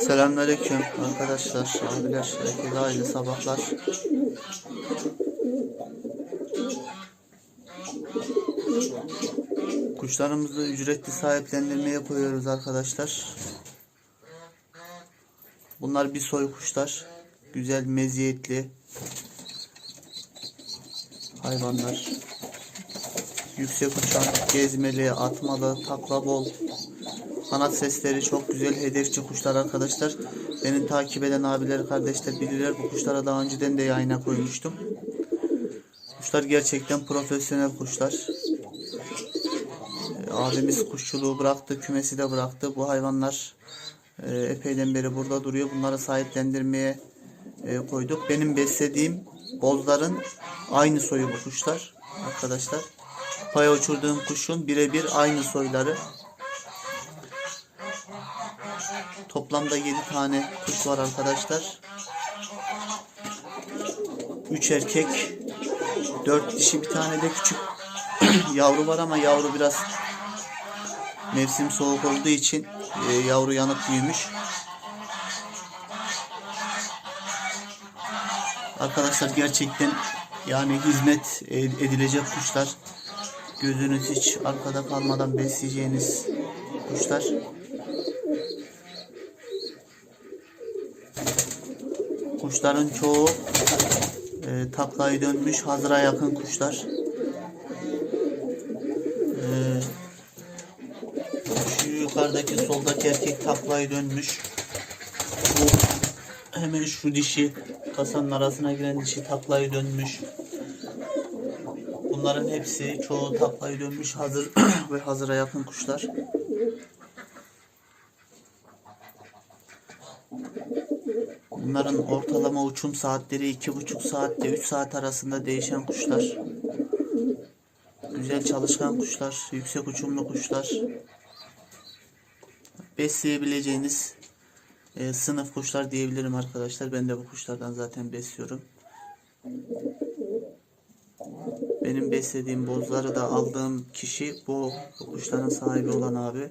Selamünaleyküm arkadaşlar, abiler, herkese hayırlı sabahlar. Kuşlarımızı ücretli sahiplendirmeye koyuyoruz arkadaşlar. Bunlar bir soy kuşlar. Güzel, meziyetli hayvanlar. Yüksek uçan, gezmeli, atmalı, takla bol. Kanat sesleri çok güzel, hedefçi kuşlar arkadaşlar. Beni takip eden abiler, kardeşler bilirler. Bu kuşlara daha önceden de yayına koymuştum. Kuşlar gerçekten profesyonel kuşlar. Ee, Abimiz kuşçuluğu bıraktı, kümesi de bıraktı. Bu hayvanlar e, epeyden beri burada duruyor. Bunları sahiplendirmeye e, koyduk. Benim beslediğim bozların aynı soyu bu kuşlar arkadaşlar. Paya uçurduğum kuşun birebir aynı soyları. Toplamda 7 tane kuş var arkadaşlar. 3 erkek, 4 dişi bir tane de küçük yavru var ama yavru biraz mevsim soğuk olduğu için e, yavru yanık büyümüş. Arkadaşlar gerçekten yani hizmet edilecek kuşlar. Gözünüz hiç arkada kalmadan besleyeceğiniz kuşlar. Kuşların çoğu e, taklayı dönmüş hazıra yakın kuşlar. E, şu yukarıdaki soldaki erkek taklayı dönmüş. Bu hemen şu dişi kasanın arasına giren dişi taklayı dönmüş. Bunların hepsi çoğu taklayı dönmüş hazır ve hazıra yakın kuşlar. Bunların ortalama uçum saatleri iki buçuk saatte 3 saat arasında değişen kuşlar. Güzel çalışkan kuşlar, yüksek uçumlu kuşlar. Besleyebileceğiniz e, sınıf kuşlar diyebilirim arkadaşlar. Ben de bu kuşlardan zaten besliyorum. Benim beslediğim bozları da aldığım kişi bu kuşların sahibi olan abi.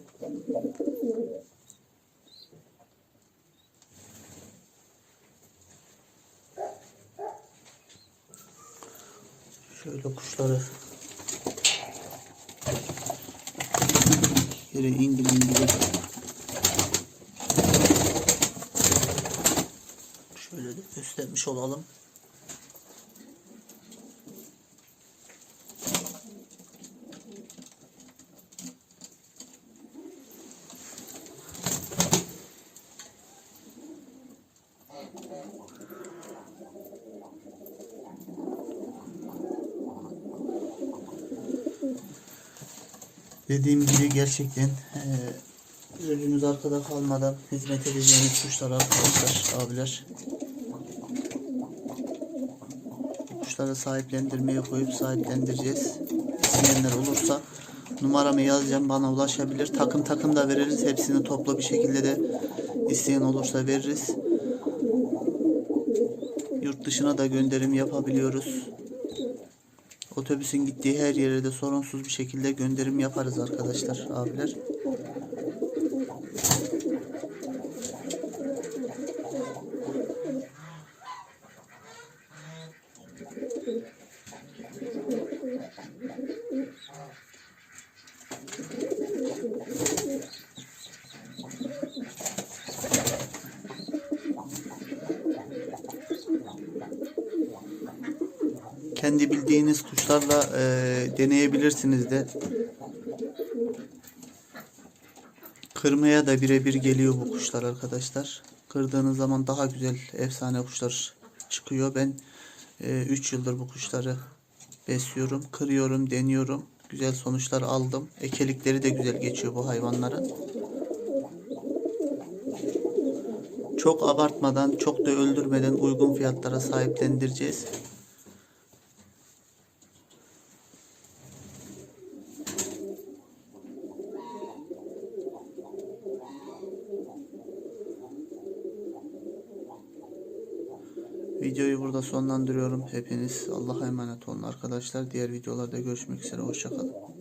Şöyle kuşları yere indim indim. Şöyle de göstermiş olalım. Dediğim gibi gerçekten eee gözünüz arkada kalmadan hizmet edeceğiniz kuşlar arkadaşlar, abiler. Kuşları sahiplendirmeye koyup sahiplendireceğiz. İsteyenler olursa numaramı yazacağım bana ulaşabilir. Takım takım da veririz. Hepsini toplu bir şekilde de isteyen olursa veririz. Yurt dışına da gönderim yapabiliyoruz. Otobüsün gittiği her yere de sorunsuz bir şekilde gönderim yaparız arkadaşlar, abiler. Kendi bildiğiniz kuşlarla e, deneyebilirsiniz de. Kırmaya da birebir geliyor bu kuşlar arkadaşlar. Kırdığınız zaman daha güzel efsane kuşlar çıkıyor. Ben 3 yıldır bu kuşları besliyorum. Kırıyorum, deniyorum. Güzel sonuçlar aldım. Ekelikleri de güzel geçiyor bu hayvanların. Çok abartmadan, çok da öldürmeden uygun fiyatlara sahiplendireceğiz. Videoyu burada sonlandırıyorum. Hepiniz Allah'a emanet olun arkadaşlar. Diğer videolarda görüşmek üzere. Hoşçakalın.